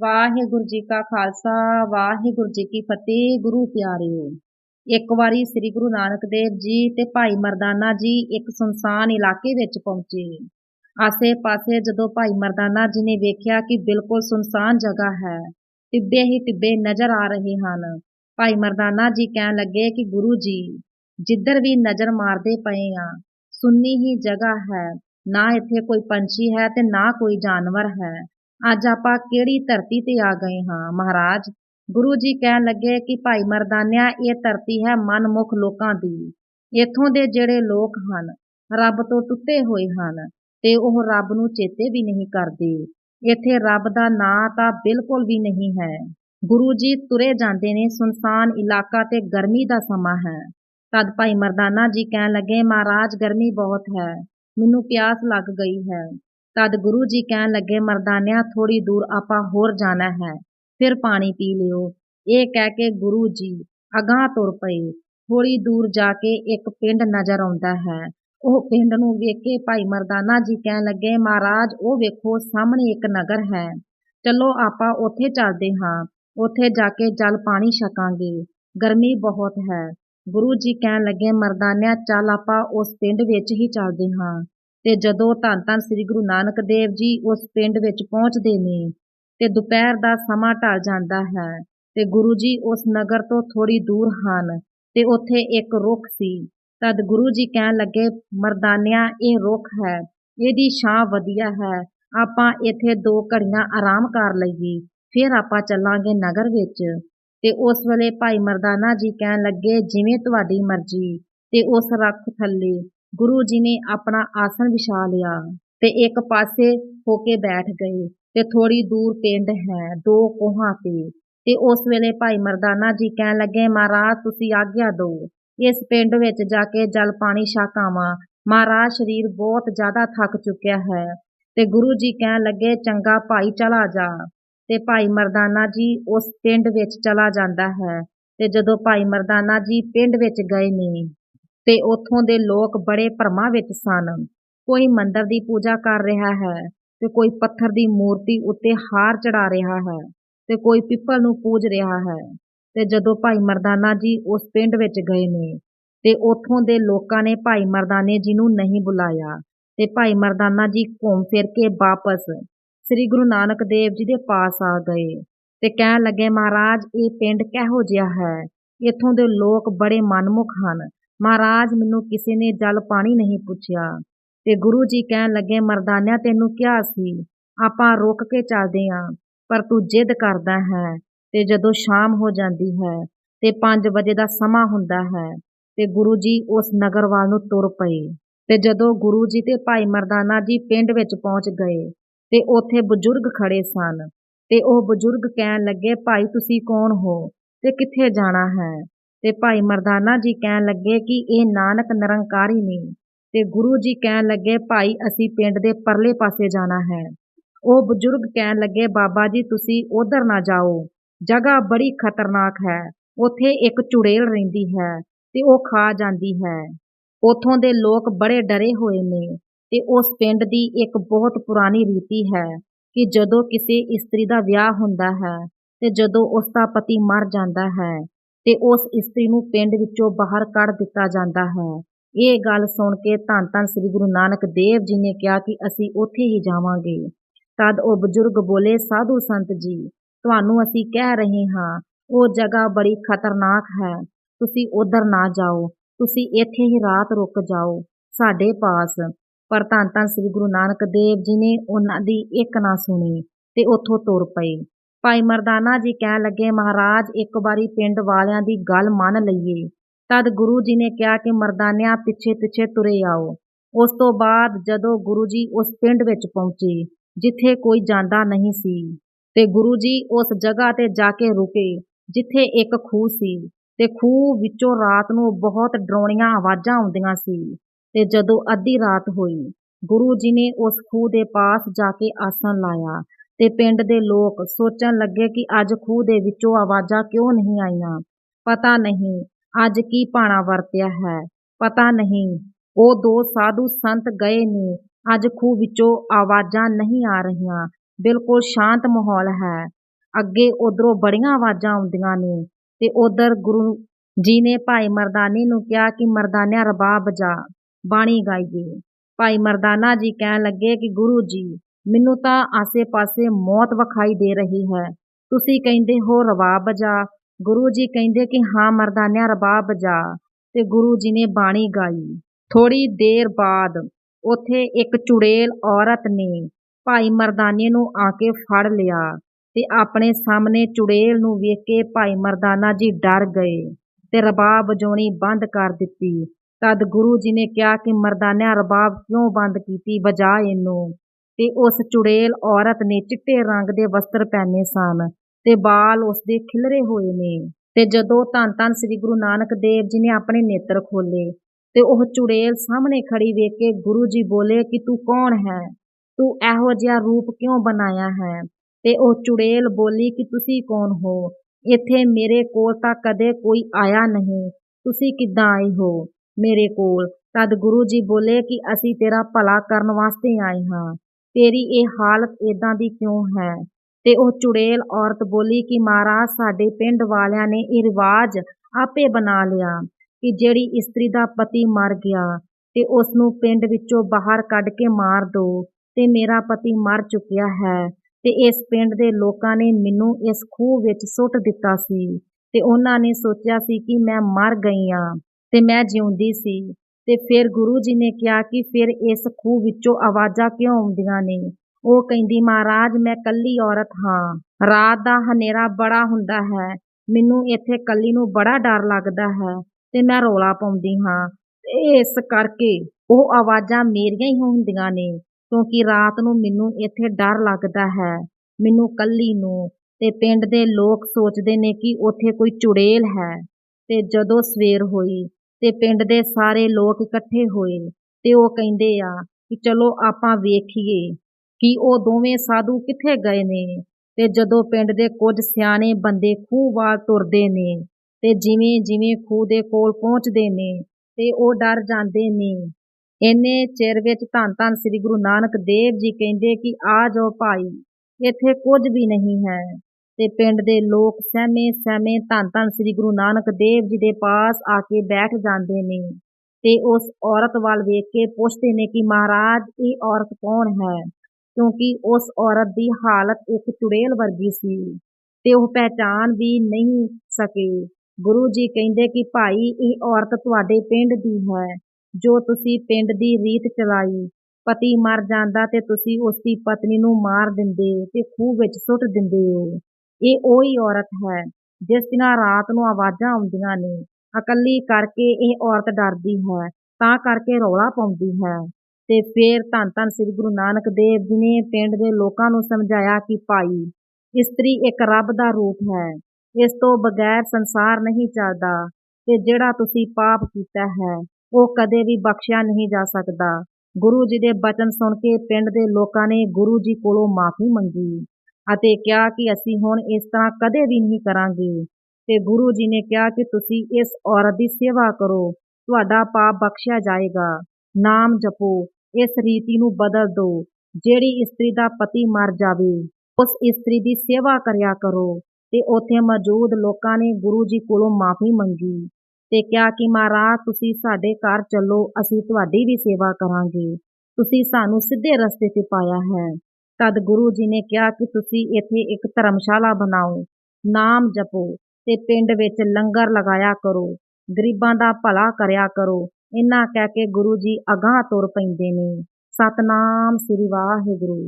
ਵਾਹਿਗੁਰੂ ਜੀ ਕਾ ਖਾਲਸਾ, ਵਾਹਿਗੁਰੂ ਜੀ ਕੀ ਫਤਿਹ, ਗੁਰੂ ਪਿਆਰਿਓ। ਇੱਕ ਵਾਰੀ ਸ੍ਰੀ ਗੁਰੂ ਨਾਨਕ ਦੇਵ ਜੀ ਤੇ ਭਾਈ ਮਰਦਾਨਾ ਜੀ ਇੱਕ ਸੁਨਸਾਨ ਇਲਾਕੇ ਵਿੱਚ ਪਹੁੰਚੇ। ਆਸੇ-ਪਾਸੇ ਜਦੋਂ ਭਾਈ ਮਰਦਾਨਾ ਜੀ ਨੇ ਵੇਖਿਆ ਕਿ ਬਿਲਕੁਲ ਸੁਨਸਾਨ ਜਗ੍ਹਾ ਹੈ, ਟਿੱਬੇ ਹੀ ਟਿੱਬੇ ਨਜ਼ਰ ਆ ਰਹੇ ਹਨ। ਭਾਈ ਮਰਦਾਨਾ ਜੀ ਕਹਿਣ ਲੱਗੇ ਕਿ ਗੁਰੂ ਜੀ, ਜਿੱਧਰ ਵੀ ਨਜ਼ਰ ਮਾਰਦੇ ਪਏ ਆ, ਸੁੰਨੀ ਹੀ ਜਗ੍ਹਾ ਹੈ, ਨਾ ਇੱਥੇ ਕੋਈ ਪੰਛੀ ਹੈ ਤੇ ਨਾ ਕੋਈ ਜਾਨਵਰ ਹੈ। ਅੱਜ ਆਪਾਂ ਕਿਹੜੀ ਧਰਤੀ ਤੇ ਆ ਗਏ ਹਾਂ? ਮਹਾਰਾਜ, ਗੁਰੂ ਜੀ ਕਹਿਣ ਲੱਗੇ ਕਿ ਭਾਈ ਮਰਦਾਨਿਆ, ਇਹ ਧਰਤੀ ਹੈ ਮਨਮੁਖ ਲੋਕਾਂ ਦੀ। ਇੱਥੋਂ ਦੇ ਜਿਹੜੇ ਲੋਕ ਹਨ, ਰੱਬ ਤੋਂ ਟੁੱਟੇ ਹੋਏ ਹਨ ਤੇ ਉਹ ਰੱਬ ਨੂੰ ਚੇਤੇ ਵੀ ਨਹੀਂ ਕਰਦੇ। ਇੱਥੇ ਰੱਬ ਦਾ ਨਾਂ ਤਾਂ ਬਿਲਕੁਲ ਵੀ ਨਹੀਂ ਹੈ। ਗੁਰੂ ਜੀ ਤੁਰੇ ਜਾਂਦੇ ਨੇ ਸੁਨਸਾਨ ਇਲਾਕਾ ਤੇ ਗਰਮੀ ਦਾ ਸਮਾਂ ਹੈ। ਤਦ ਭਾਈ ਮਰਦਾਨਾ ਜੀ ਕਹਿਣ ਲੱਗੇ, ਮਹਾਰਾਜ, ਗਰਮੀ ਬਹੁਤ ਹੈ। ਮੈਨੂੰ ਪਿਆਸ ਲੱਗ ਗਈ ਹੈ। ਤਦ ਗੁਰੂ ਜੀ ਕਹਿਣ ਲੱਗੇ, ਮਰਦਾਨਿਆਂ ਥੋੜੀ ਦੂਰ ਆਪਾਂ ਹੋਰ ਜਾਣਾ ਹੈ, ਫਿਰ ਪਾਣੀ ਪੀ ਲਿਓ। ਇਹ ਕਹਿ ਕੇ ਗੁਰੂ ਜੀ ਅਗਾਹ ਤੁਰ ਪਏ। ਥੋੜੀ ਦੂਰ ਜਾ ਕੇ ਇੱਕ ਪਿੰਡ ਨਜ਼ਰ ਆਉਂਦਾ ਹੈ। ਉਹ ਪਿੰਡ ਨੂੰ ਵੇਖ ਕੇ ਭਾਈ ਮਰਦਾਨਾ ਜੀ ਕਹਿਣ ਲੱਗੇ, ਮਹਾਰਾਜ, ਉਹ ਵੇਖੋ, ਸਾਹਮਣੇ ਇੱਕ ਨਗਰ ਹੈ। ਚਲੋ ਆਪਾਂ ਉੱਥੇ ਚੱਲਦੇ ਹਾਂ। ਉੱਥੇ ਜਾ ਕੇ ਜਲ ਪਾਣੀ ਛਕਾਂਗੇ। ਗਰਮੀ ਬਹੁਤ ਹੈ। ਗੁਰੂ ਜੀ ਕਹਿਣ ਲੱਗੇ, ਮਰਦਾਨਿਆ, ਚੱਲ ਆਪਾਂ ਉਸ ਪਿੰਡ ਵਿੱਚ ਹੀ ਚੱਲਦੇ ਹਾਂ। ਤੇ ਜਦੋਂ ਧੰਨ ਧੰਨ ਸ੍ਰੀ ਗੁਰੂ ਨਾਨਕ ਦੇਵ ਜੀ ਉਸ ਪਿੰਡ ਵਿੱਚ ਪਹੁੰਚਦੇ ਨੇ ਤੇ ਦੁਪਹਿਰ ਦਾ ਸਮਾਂ ਢਲ ਜਾਂਦਾ ਹੈ ਤੇ ਗੁਰੂ ਜੀ ਉਸ ਨਗਰ ਤੋਂ ਥੋੜੀ ਦੂਰ ਹਨ ਤੇ ਉੱਥੇ ਇੱਕ ਰੁੱਖ ਸੀ। ਤਦ ਗੁਰੂ ਜੀ ਕਹਿਣ ਲੱਗੇ, ਮਰਦਾਨਿਆ, ਇਹ ਰੁੱਖ ਹੈ, ਇਹਦੀ ਛਾਂ ਵਧੀਆ ਹੈ, ਆਪਾਂ ਇੱਥੇ ਦੋ ਘੜੀਆਂ ਆਰਾਮ ਕਰ ਲਈਏ, ਫਿਰ ਆਪਾਂ ਚੱਲਾਂਗੇ ਨਗਰ ਵਿੱਚ। ਤੇ ਉਸ ਵੇਲੇ ਭਾਈ ਮਰਦਾਨਾ ਜੀ ਕਹਿਣ ਲੱਗੇ, ਜਿਵੇਂ ਤੁਹਾਡੀ ਮਰਜ਼ੀ। ਤੇ ਉਸ ਰੱਖ ਥੱਲੇ ਗੁਰੂ ਜੀ ਨੇ ਆਪਣਾ ਆਸਣ ਵਿਛਾ ਲਿਆ ਤੇ ਇੱਕ ਪਾਸੇ ਹੋ ਕੇ ਬੈਠ ਗਏ ਤੇ ਥੋੜੀ ਦੂਰ ਪਿੰਡ ਹੈ, ਦੋ ਕੋਹਾਂ ਤੇ। ਤੇ ਉਸ ਵੇਲੇ ਭਾਈ ਮਰਦਾਨਾ ਜੀ ਕਹਿਣ ਲੱਗੇ, ਮਹਾਰਾਜ, ਤੁਸੀਂ ਆਗਿਆ ਦਿਓ। ਇਸ ਪਿੰਡ ਵਿੱਚ ਜਾ ਕੇ ਜਲ ਪਾਣੀ ਛਕਾਵਾਂ। ਮਹਾਰਾਜ ਸਰੀਰ ਬਹੁਤ ਜ਼ਿਆਦਾ ਥੱਕ ਚੁੱਕਿਆ ਹੈ। ਤੇ ਗੁਰੂ ਜੀ ਕਹਿਣ ਲੱਗੇ, ਚੰਗਾ ਭਾਈ, ਚਲਾ ਜਾ। ਤੇ ਭਾਈ ਮਰਦਾਨਾ ਜੀ ਉਸ ਪਿੰਡ ਵਿੱਚ ਚਲਾ ਜਾਂਦਾ ਹੈ। ਤੇ ਜਦੋਂ ਭਾਈ ਮਰਦਾਨਾ ਜੀ ਪਿੰਡ ਵਿੱਚ ਗਏ ਨੇ ਤੇ ਉੱਥੋਂ ਦੇ ਲੋਕ ਬੜੇ ਭਰਮਾਂ ਵਿੱਚ ਸਨ। ਕੋਈ ਮੰਦਰ ਦੀ ਪੂਜਾ ਕਰ ਰਿਹਾ ਹੈ ਤੇ ਕੋਈ ਪੱਥਰ ਦੀ ਮੂਰਤੀ ਉੱਤੇ ਹਾਰ ਚੜਾ ਰਿਹਾ ਹੈ ਤੇ ਕੋਈ ਪਿੱਪਲ ਨੂੰ ਪੂਜ ਰਿਹਾ ਹੈ। ਤੇ ਜਦੋਂ ਭਾਈ ਮਰਦਾਨਾ ਜੀ ਉਸ ਪਿੰਡ ਵਿੱਚ ਗਏ ਨੇ ਤੇ ਉੱਥੋਂ ਦੇ ਲੋਕਾਂ ਨੇ ਭਾਈ ਮਰਦਾਨੇ ਜੀ ਨੂੰ ਨਹੀਂ ਬੁਲਾਇਆ ਤੇ ਭਾਈ ਮਰਦਾਨਾ ਜੀ ਘੁੰਮ ਫਿਰ ਕੇ ਵਾਪਸ ਸ੍ਰੀ ਗੁਰੂ ਨਾਨਕ ਦੇਵ ਜੀ ਦੇ ਪਾਸ ਆ ਗਏ ਤੇ ਕਹਿਣ ਲੱਗੇ, ਮਹਾਰਾਜ, ਇਹ ਪਿੰਡ ਕਿਹੋ ਜਿਹਾ ਹੈ? ਇੱਥੋਂ ਦੇ ਲੋਕ ਬੜੇ ਮਨਮੁਖ ਹਨ ਮਹਾਰਾਜ ਮੈਨੂੰ ਕਿਸੇ ਨੇ ਜਲ ਪਾਣੀ ਨਹੀਂ ਪੁੱਛਿਆ ਤੇ ਗੁਰੂ ਜੀ ਕਹਿਣ ਲੱਗੇ, ਮਰਦਾਨਿਆ, ਤੈਨੂੰ ਕਿਹਾ ਸੀ? ਆਪਾਂ ਰੁਕ ਕੇ ਚੱਲਦੇ ਆਂ, ਪਰ ਤੂੰ ਜਿੱਦ ਕਰਦਾ ਹੈ ਤੇ ਜਦੋਂ ਸ਼ਾਮ ਹੋ ਜਾਂਦੀ ਹੈ ਤੇ 5 ਵਜੇ ਦਾ ਸਮਾਂ ਹੁੰਦਾ ਹੈ ਤੇ ਗੁਰੂ ਜੀ ਉਸ ਨਗਰ ਵੱਲ ਨੂੰ ਤੁਰ ਪਏ। ਤੇ ਜਦੋਂ ਗੁਰੂ ਜੀ ਤੇ ਭਾਈ ਮਰਦਾਨਾ ਜੀ ਪਿੰਡ ਵਿੱਚ ਪਹੁੰਚ ਗਏ ਤੇ ਉੱਥੇ ਬਜ਼ੁਰਗ ਖੜੇ ਸਨ ਤੇ ਉਹ ਬਜ਼ੁਰਗ ਕਹਿਣ ਲੱਗੇ, ਭਾਈ ਤੁਸੀਂ ਕੌਣ ਹੋ ਤੇ ਕਿੱਥੇ ਜਾਣਾ ਹੈ? ਤੇ ਭਾਈ ਮਰਦਾਨਾ ਜੀ ਕਹਿਣ ਲੱਗੇ ਕਿ ਇਹ ਨਾਨਕ ਨਿਰੰਕਾਰੀ ਨੇ। ਤੇ ਗੁਰੂ ਜੀ ਕਹਿਣ ਲੱਗੇ, ਭਾਈ, ਅਸੀਂ ਪਿੰਡ ਦੇ ਪਰਲੇ ਪਾਸੇ ਜਾਣਾ ਹੈ। ਉਹ ਬਜ਼ੁਰਗ ਕਹਿਣ ਲੱਗੇ, ਬਾਬਾ ਜੀ, ਤੁਸੀਂ ਉਧਰ ਨਾ ਜਾਓ। ਜਗ੍ਹਾ ਬੜੀ ਖਤਰਨਾਕ ਹੈ। ਉੱਥੇ ਇੱਕ ਚੁੜੇਲ ਰਹਿੰਦੀ ਹੈ ਤੇ ਉਹ ਖਾ ਜਾਂਦੀ ਹੈ। ਉਥੋਂ ਦੇ ਲੋਕ ਬੜੇ ਡਰੇ ਹੋਏ ਨੇ ਤੇ ਉਸ ਪਿੰਡ ਦੀ ਇੱਕ ਬਹੁਤ ਪੁਰਾਣੀ ਰੀਤੀ ਹੈ ਕਿ ਜਦੋਂ ਕਿਸੇ ਇਸਤਰੀ ਦਾ ਵਿਆਹ ਹੁੰਦਾ ਹੈ ਤੇ ਜਦੋਂ ਉਸ ਦਾ ਪਤੀ ਮਰ ਜਾਂਦਾ ਹੈ ਤੇ ਉਸ ਇਸਤਰੀ ਨੂੰ ਪਿੰਡ ਵਿੱਚੋਂ ਬਾਹਰ ਕੱਢ ਦਿੱਤਾ ਜਾਂਦਾ ਹੈ। ਇਹ ਗੱਲ ਸੁਣ ਕੇ ਧੰਨ ਧੰਨ ਸ੍ਰੀ ਗੁਰੂ ਨਾਨਕ ਦੇਵ ਜੀ ਨੇ ਕਿਹਾ ਕਿ ਅਸੀਂ ਉੱਥੇ ਹੀ ਜਾਵਾਂਗੇ। ਤਦ ਉਹ ਬਜ਼ੁਰਗ ਬੋਲੇ, ਸਾਧੂ ਸੰਤ ਜੀ, ਤੁਹਾਨੂੰ ਅਸੀਂ ਕਹਿ ਰਹੇ ਹਾਂ, ਉਹ ਜਗ੍ਹਾ ਬੜੀ ਖਤਰਨਾਕ ਹੈ। ਤੁਸੀਂ ਉਧਰ ਨਾ ਜਾਓ, ਤੁਸੀਂ ਇੱਥੇ ਹੀ ਰਾਤ ਰੁਕ ਜਾਓ, ਸਾਡੇ ਪਾਸ। ਪਰ ਧੰਨ ਧੰਨ ਸ੍ਰੀ ਗੁਰੂ ਨਾਨਕ ਦੇਵ ਜੀ ਨੇ ਉਹਨਾਂ ਦੀ ਇੱਕ ਨਾ ਸੁਣੀ ਤੇ ਉੱਥੋਂ ਤੁਰ ਪਏ। ਭਾਈ ਮਰਦਾਨਾ ਜੀ ਕਹਿਣ ਲੱਗੇ, ਮਹਾਰਾਜ, ਇੱਕ ਵਾਰੀ ਪਿੰਡ ਵਾਲਿਆਂ ਦੀ ਗੱਲ ਮੰਨ ਲਈਏ। ਤਦ ਗੁਰੂ ਜੀ ਨੇ ਕਿਹਾ ਕਿ ਮਰਦਾਨਿਆਂ ਪਿੱਛੇ ਪਿੱਛੇ ਤੁਰੇ ਆਓ। ਉਸ ਤੋਂ ਬਾਅਦ ਜਦੋਂ ਗੁਰੂ ਜੀ ਉਸ ਪਿੰਡ ਵਿੱਚ ਪਹੁੰਚੇ, ਜਿੱਥੇ ਕੋਈ ਜਾਂਦਾ ਨਹੀਂ ਸੀ, ਤੇ ਗੁਰੂ ਜੀ ਉਸ ਜਗ੍ਹਾ ਤੇ ਜਾ ਕੇ ਰੁਕੇ, ਜਿੱਥੇ ਇੱਕ ਖੂਹ ਸੀ। ਤੇ ਖੂਹ ਵਿੱਚੋਂ ਰਾਤ ਨੂੰ ਬਹੁਤ ਡਰਾਉਣੀਆਂ ਆਵਾਜ਼ਾਂ ਆਉਂਦੀਆਂ ਸੀ। ਤੇ ਜਦੋਂ ਅੱਧੀ ਰਾਤ ਹੋਈ, ਗੁਰੂ ਜੀ ਨੇ ਉਸ ਖੂਹ ਦੇ ਪਾਸ ਜਾ ਕੇ ਆਸਣ ਲਾਇਆ। ਤੇ ਪਿੰਡ ਦੇ ਲੋਕ ਸੋਚਣ ਲੱਗੇ ਕਿ ਅੱਜ ਖੂਹ ਦੇ ਵਿੱਚੋਂ ਆਵਾਜ਼ਾਂ ਕਿਉਂ ਨਹੀਂ ਆਈਆਂ? ਪਤਾ ਨਹੀਂ ਅੱਜ ਕੀ ਪਾਣਾ ਵਰਤਿਆ ਹੈ। ਪਤਾ ਨਹੀਂ ਉਹ ਦੋ ਸਾਧੂ ਸੰਤ ਗਏ ਨੇ, ਅੱਜ ਖੂਹ ਵਿੱਚੋਂ ਆਵਾਜ਼ਾਂ ਨਹੀਂ ਆ ਰਹੀਆਂ। ਬਿਲਕੁਲ ਸ਼ਾਂਤ ਮਾਹੌਲ ਹੈ। ਅੱਗੇ ਉਧਰੋਂ ਬੜੀਆਂ ਆਵਾਜ਼ਾਂ ਆਉਂਦੀਆਂ ਨੇ ਤੇ ਉਧਰ ਗੁਰੂ ਜੀ ਨੇ ਭਾਈ ਮਰਦਾਨੇ ਨੂੰ ਕਿਹਾ ਕਿ ਮਰਦਾਨਿਆ ਰਬਾਬ ਜਾ, ਬਾਣੀ ਗਾਈਏ। ਭਾਈ ਮਰਦਾਨਾ ਜੀ ਕਹਿਣ ਲੱਗੇ ਕਿ ਗੁਰੂ ਜੀ ਮੈਨੂੰ ਤਾਂ ਆਸੇ-ਪਾਸੇ ਮੌਤ ਵਿਖਾਈ ਦੇ ਰਹੀ ਹੈ। ਤੁਸੀਂ ਕਹਿੰਦੇ ਹੋ, ਰਬਾਬ ਵਜਾ ਗੁਰੂ ਜੀ ਕਹਿੰਦੇ ਕਿ ਹਾਂ, ਮਰਦਾਨਿਆ, ਰਬਾਬ ਵਜਾ ਤੇ ਗੁਰੂ ਜੀ ਨੇ ਬਾਣੀ ਗਾਈ। ਥੋੜੀ ਦੇਰ ਬਾਅਦ ਉੱਥੇ ਇੱਕ ਚੁੜੇਲ ਔਰਤ ਨੇ ਭਾਈ ਮਰਦਾਨੇ ਨੂੰ ਆ ਕੇ ਫੜ ਲਿਆ ਤੇ ਆਪਣੇ ਸਾਹਮਣੇ ਚੁੜੇਲ ਨੂੰ ਵੇਖ ਕੇ ਭਾਈ ਮਰਦਾਨਾ ਜੀ ਡਰ ਗਏ ਤੇ ਰਬਾਬ ਵਜਾਉਣੀ ਬੰਦ ਕਰ ਦਿੱਤੀ। ਤਦ ਗੁਰੂ ਜੀ ਨੇ ਕਿਹਾ ਕਿ ਮਰਦਾਨਿਆ, ਰਬਾਬ ਕਿਉਂ ਬੰਦ ਕੀਤੀ? ਵਜਾ ਇਹਨੂੰ। ਤੇ ਉਸ ਚੁੜੇਲ ਔਰਤ ਨੇ ਚਿੱਟੇ ਰੰਗ ਦੇ ਵਸਤਰ ਪਹਿਨੇ ਸਨ ਤੇ ਬਾਲ ਉਸਦੇ ਖਿਲਰੇ ਹੋਏ ਨੇ। ਤੇ ਜਦੋਂ ਧੰਨ ਧੰਨ ਸ੍ਰੀ ਗੁਰੂ ਨਾਨਕ ਦੇਵ ਜੀ ਨੇ ਆਪਣੇ ਨੇਤਰ ਖੋਲੇ ਤੇ ਉਹ ਚੁੜੇਲ ਸਾਹਮਣੇ ਖੜੀ ਵੇਖ ਕੇ ਗੁਰੂ ਜੀ ਬੋਲੇ ਕਿ ਤੂੰ ਕੌਣ ਹੈ? ਤੂੰ ਇਹੋ ਜਿਹਾ ਰੂਪ ਕਿਉਂ ਬਣਾਇਆ ਹੈ? ਤੇ ਉਹ ਚੁੜੇਲ ਬੋਲੀ ਕਿ ਤੁਸੀਂ ਕੌਣ ਹੋ? ਇੱਥੇ ਮੇਰੇ ਕੋਲ ਤਾਂ ਕਦੇ ਕੋਈ ਆਇਆ ਨਹੀਂ। ਤੁਸੀਂ ਕਿੱਦਾਂ ਆਏ ਹੋ? ਮੇਰੇ ਕੋਲ। ਤਦ ਗੁਰੂ ਜੀ ਬੋਲੇ ਕਿ ਅਸੀਂ ਤੇਰਾ ਭਲਾ ਕਰਨ ਵਾਸਤੇ ਆਏ ਹਾਂ। ਤੇਰੀ ਇਹ ਹਾਲਤ ਏਦਾਂ ਦੀ ਕਿਉਂ ਹੈ? ਤੇ ਉਹ ਚੁੜੇਲ ਔਰਤ ਬੋਲੀ ਕਿ ਮਹਾਰਾਜ, ਸਾਡੇ ਪਿੰਡ ਵਾਲਿਆਂ ਨੇ ਇਹ ਰਿਵਾਜ ਆਪੇ ਬਣਾ ਲਿਆ ਕਿ ਜਿਹੜੀ ਇਸਤਰੀ ਦਾ ਪਤੀ ਮਰ ਗਿਆ ਤੇ ਉਸ ਨੂੰ ਪਿੰਡ ਵਿੱਚੋਂ ਬਾਹਰ ਕੱਢ ਕੇ ਮਾਰ ਦੋ ਤੇ ਮੇਰਾ ਪਤੀ ਮਰ ਚੁੱਕਿਆ ਹੈ ਤੇ ਇਸ ਪਿੰਡ ਦੇ ਲੋਕਾਂ ਨੇ ਮੈਨੂੰ ਇਸ ਖੂਹ ਵਿੱਚ ਸੁੱਟ ਦਿੱਤਾ ਸੀ ਤੇ ਉਹਨਾਂ ਨੇ ਸੋਚਿਆ ਸੀ ਕਿ ਮੈਂ ਮਰ ਗਈ ਆ ਤੇ ਮੈਂ ਜਿਉਂਦੀ ਸੀ। ਤੇ ਫਿਰ ਗੁਰੂ ਜੀ ਨੇ ਕਿਹਾ ਕਿ ਫਿਰ ਇਸ ਖੂਹ ਵਿੱਚੋਂ ਆਵਾਜ਼ਾਂ ਕਿਉਂ ਆਉਂਦੀਆਂ ਨੇ? ਉਹ ਕਹਿੰਦੀ, ਮਹਾਰਾਜ, ਮੈਂ ਕੱਲੀ ਔਰਤ ਹਾਂ। ਰਾਤ ਦਾ ਹਨੇਰਾ ਬੜਾ ਹੁੰਦਾ ਹੈ। ਮੈਨੂੰ ਇੱਥੇ ਕੱਲੀ ਨੂੰ ਬੜਾ ਡਰ ਲੱਗਦਾ ਹੈ ਤੇ ਮੈਂ ਰੋਲਾ ਪਾਉਂਦੀ ਹਾਂ। ਤੇ ਇਸ ਕਰਕੇ ਉਹ ਆਵਾਜ਼ਾਂ ਮੇਰੀਆਂ ਹੀ ਹੁੰਦੀਆਂ ਨੇ, ਕਿਉਂਕਿ ਰਾਤ ਨੂੰ ਮੈਨੂੰ ਇੱਥੇ ਡਰ ਲੱਗਦਾ ਹੈ, ਮੈਨੂੰ ਕੱਲੀ ਨੂੰ। ਤੇ ਪਿੰਡ ਦੇ ਲੋਕ ਸੋਚਦੇ ਨੇ ਕਿ ਉੱਥੇ ਕੋਈ ਚੁੜੇਲ ਹੈ। ਤੇ ਜਦੋਂ ਸਵੇਰ ਹੋਈ ਤੇ ਪਿੰਡ ਦੇ ਸਾਰੇ ਲੋਕ ਇਕੱਠੇ ਹੋਏ ਤੇ ਉਹ ਕਹਿੰਦੇ ਆ ਕਿ ਚਲੋ ਆਪਾਂ ਵੇਖੀਏ ਕਿ ਉਹ ਦੋਵੇਂ ਸਾਧੂ ਕਿੱਥੇ ਗਏ ਨੇ ਤੇ ਜਦੋਂ ਪਿੰਡ ਦੇ ਕੁਝ ਸਿਆਣੇ ਬੰਦੇ ਖੂਹ ਵੱਲ ਤੁਰਦੇ ਨੇ ਤੇ ਜਿਵੇਂ ਜਿਵੇਂ ਖੂਹ ਦੇ ਕੋਲ ਪਹੁੰਚਦੇ ਨੇ ਤੇ ਉਹ ਡਰ ਜਾਂਦੇ ਨੇ। ਇੰਨੇ ਚਿਰ ਵਿੱਚ ਧੰਨ ਧੰਨ ਸ੍ਰੀ ਗੁਰੂ ਨਾਨਕ ਦੇਵ ਜੀ ਕਹਿੰਦੇ ਕਿ ਆ ਜਾਓ ਭਾਈ, ਇੱਥੇ ਕੁਝ ਵੀ ਨਹੀਂ ਹੈ। ਤੇ ਪਿੰਡ ਦੇ ਲੋਕ ਸਹਿਮੇ ਸਹਿਮੇ ਧੰਨ ਧੰਨ ਸ੍ਰੀ ਗੁਰੂ ਨਾਨਕ ਦੇਵ ਜੀ ਦੇ ਪਾਸ ਆ ਕੇ ਬੈਠ ਜਾਂਦੇ ਨੇ ਤੇ ਉਸ ਔਰਤ ਵੱਲ ਵੇਖ ਕੇ ਪੁੱਛਦੇ ਨੇ ਕਿ ਮਹਾਰਾਜ, ਇਹ ਔਰਤ ਕੌਣ ਹੈ? ਕਿਉਂਕਿ ਉਸ ਔਰਤ ਦੀ ਹਾਲਤ ਇੱਕ ਚੁੜੇਲ ਵਰਗੀ ਸੀ ਤੇ ਉਹ ਪਹਿਚਾਨ ਵੀ ਨਹੀਂ ਸਕੇ। ਗੁਰੂ ਜੀ ਕਹਿੰਦੇ ਕਿ ਭਾਈ, ਇਹ ਔਰਤ ਤੁਹਾਡੇ ਪਿੰਡ ਦੀ ਹੈ, ਜੋ ਤੁਸੀਂ ਪਿੰਡ ਦੀ ਰੀਤ ਚਲਾਈ। ਪਤੀ ਮਰ ਜਾਂਦਾ ਤੇ ਤੁਸੀਂ ਉਸ ਦੀ ਪਤਨੀ ਨੂੰ ਮਾਰ ਦਿੰਦੇ ਤੇ ਖੂਹ ਵਿੱਚ ਸੁੱਟ ਦਿੰਦੇ ਹੋ। ਇਹ ਉਹੀ ਔਰਤ ਹੈ, ਜਿਸ ਦੀਆਂ ਰਾਤ ਨੂੰ ਆਵਾਜ਼ਾਂ ਆਉਂਦੀਆਂ ਨੇ, ਇਕੱਲੀ ਕਰਕੇ ਇਹ ਔਰਤ ਡਰਦੀ ਹੈ, ਤਾਂ ਕਰਕੇ ਰੌਲਾ ਪਾਉਂਦੀ ਹੈ। ਤੇ ਫਿਰ ਧੰਨ ਧੰਨ ਸ੍ਰੀ ਗੁਰੂ ਨਾਨਕ ਦੇਵ ਜੀ ਨੇ ਪਿੰਡ ਦੇ ਲੋਕਾਂ ਨੂੰ ਸਮਝਾਇਆ ਕਿ ਭਾਈ, ਇਸਤਰੀ ਇੱਕ ਰੱਬ ਦਾ ਰੂਪ ਹੈ, ਇਸ ਤੋਂ ਬਗੈਰ ਸੰਸਾਰ ਨਹੀਂ ਚੱਲਦਾ, ਤੇ ਜਿਹੜਾ ਤੁਸੀਂ ਪਾਪ ਕੀਤਾ ਹੈ, ਉਹ ਕਦੇ ਵੀ ਬਖਸ਼ਿਆ ਨਹੀਂ ਜਾ ਸਕਦਾ। ਗੁਰੂ ਜੀ ਦੇ ਬਚਨ ਸੁਣ ਕੇ ਪਿੰਡ ਦੇ ਲੋਕਾਂ ਨੇ ਗੁਰੂ ਜੀ ਕੋਲੋਂ ਮਾਫੀ ਮੰਗੀ। ਅਤੇ ਕਿਹਾ ਕਿ ਅਸੀਂ ਹੁਣ ਇਸ ਤਰ੍ਹਾਂ ਕਦੇ ਵੀ ਨਹੀਂ ਕਰਾਂਗੇ। ਤੇ ਗੁਰੂ ਜੀ ਨੇ ਕਿਹਾ ਕਿ ਤੁਸੀਂ ਇਸ ਔਰਤ ਦੀ ਸੇਵਾ ਕਰੋ, ਤੁਹਾਡਾ ਪਾਪ ਬਖਸ਼ਿਆ ਜਾਏਗਾ। ਨਾਮ ਜਪੋ, ਇਸ ਰੀਤੀ ਨੂੰ ਬਦਲ ਦਿਓ ਜਿਹੜੀ ਇਸਤਰੀ ਦਾ ਪਤੀ ਮਰ ਜਾਵੇ, ਉਸ ਇਸਤਰੀ ਦੀ ਸੇਵਾ ਕਰਿਆ ਕਰੋ। ਤੇ ਉੱਥੇ ਮੌਜੂਦ ਲੋਕਾਂ ਨੇ ਗੁਰੂ ਜੀ ਕੋਲੋਂ ਮਾਫੀ ਮੰਗੀ ਤੇ ਕਿਹਾ ਕਿ ਮਹਾਰਾਜ, ਤੁਸੀਂ ਸਾਡੇ ਘਰ ਚੱਲੋ, ਅਸੀਂ ਤੁਹਾਡੀ ਵੀ ਸੇਵਾ ਕਰਾਂਗੇ। ਤੁਸੀਂ ਸਾਨੂੰ ਸਿੱਧੇ ਰਸਤੇ ਤੇ ਪਾਇਆ ਹੈ। ਤਦ ਗੁਰੂ ਜੀ ਨੇ ਕਿਹਾ ਕਿ ਤੁਸੀਂ ਇੱਥੇ ਇੱਕ ਧਰਮਸ਼ਾਲਾ ਬਣਾਓ, ਨਾਮ ਜਪੋ ਤੇ ਪਿੰਡ ਵਿੱਚ ਲੰਗਰ ਲਗਾਇਆ ਕਰੋ, ਗਰੀਬਾਂ ਦਾ ਭਲਾ ਕਰਿਆ ਕਰੋ। ਇਹਨਾਂ ਕਹਿ ਕੇ ਗੁਰੂ ਜੀ ਅਗਾਹ ਤੁਰ ਪੈਂਦੇ ਨੇ। ਸਤਨਾਮ ਸ੍ਰੀ ਵਾਹਿਗੁਰੂ।